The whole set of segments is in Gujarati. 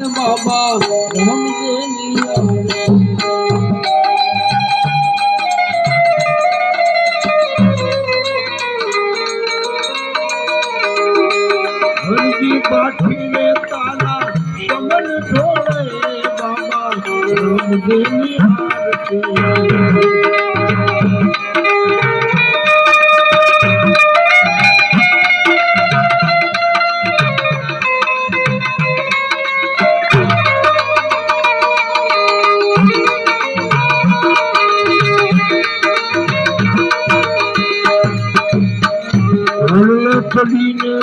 બાબા રામદેવની આરતી. હરજી પાઠીને તારા સમન ઢોળે બાબા રામદેવની આરતી.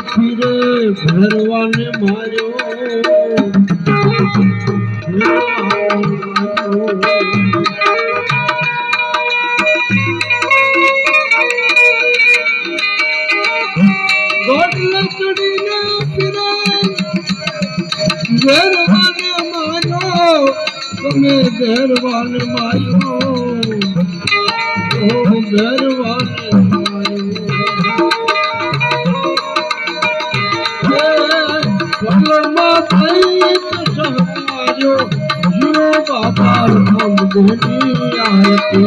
ફીરે ભરવાને માર્યો ઘરવાને માર્યો. તમે ઘરવાને માર્યો ઓ સહકાર્યો જીવો બાબા રામદેવની આરતી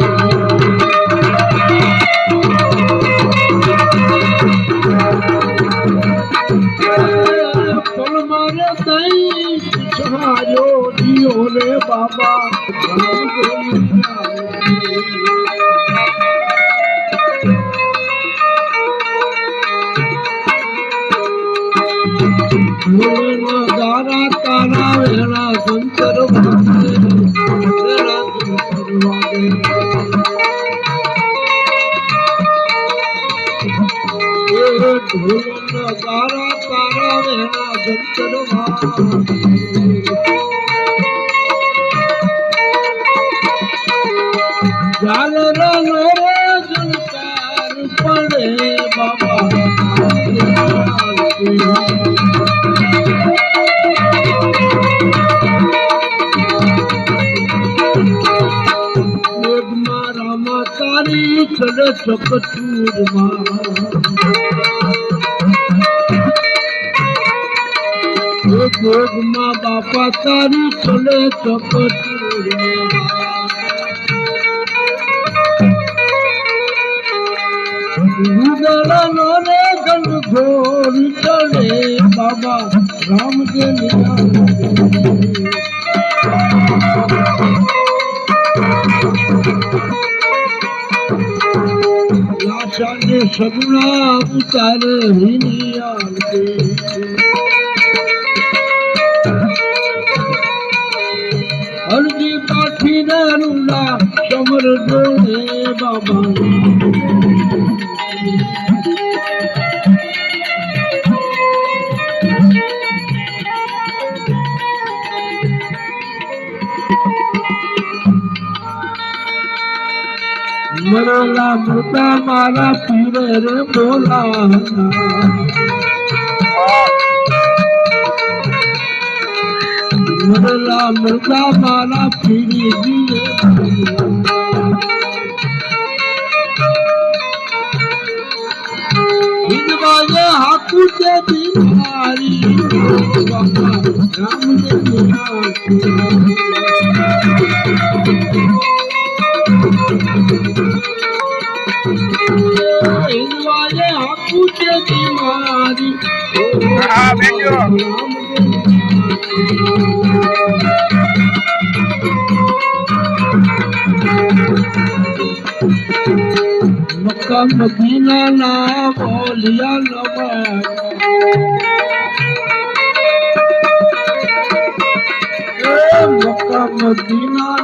રે થઈ સહાર્યો જીવો રે બાબા તારા વેળા તારા વેળા શંકર વાગે ઝાલરાનો રે પડે બાબા મેઘમાં રામા તારી ચડે ચકચૂરમાં. એ જોગમાં બાપા તારી ચલે ચકચૂરમાં નો રે ગંગ ઘોર ચડે બાબા રામદેવ લાશાને સગુણા ઉતારે હિની કાઠી ને જોડે બાબા. મરલા મૃતા મારા પીરે બોલા મરેલા મૃદા મારા પીરી દીએ વિધવાએ હાકુ તે વિધવાએ હાકુ તે બીમારી હા, બેઠો. મક્કા મદીના ના બોલિયા નવા મક્કા મદીના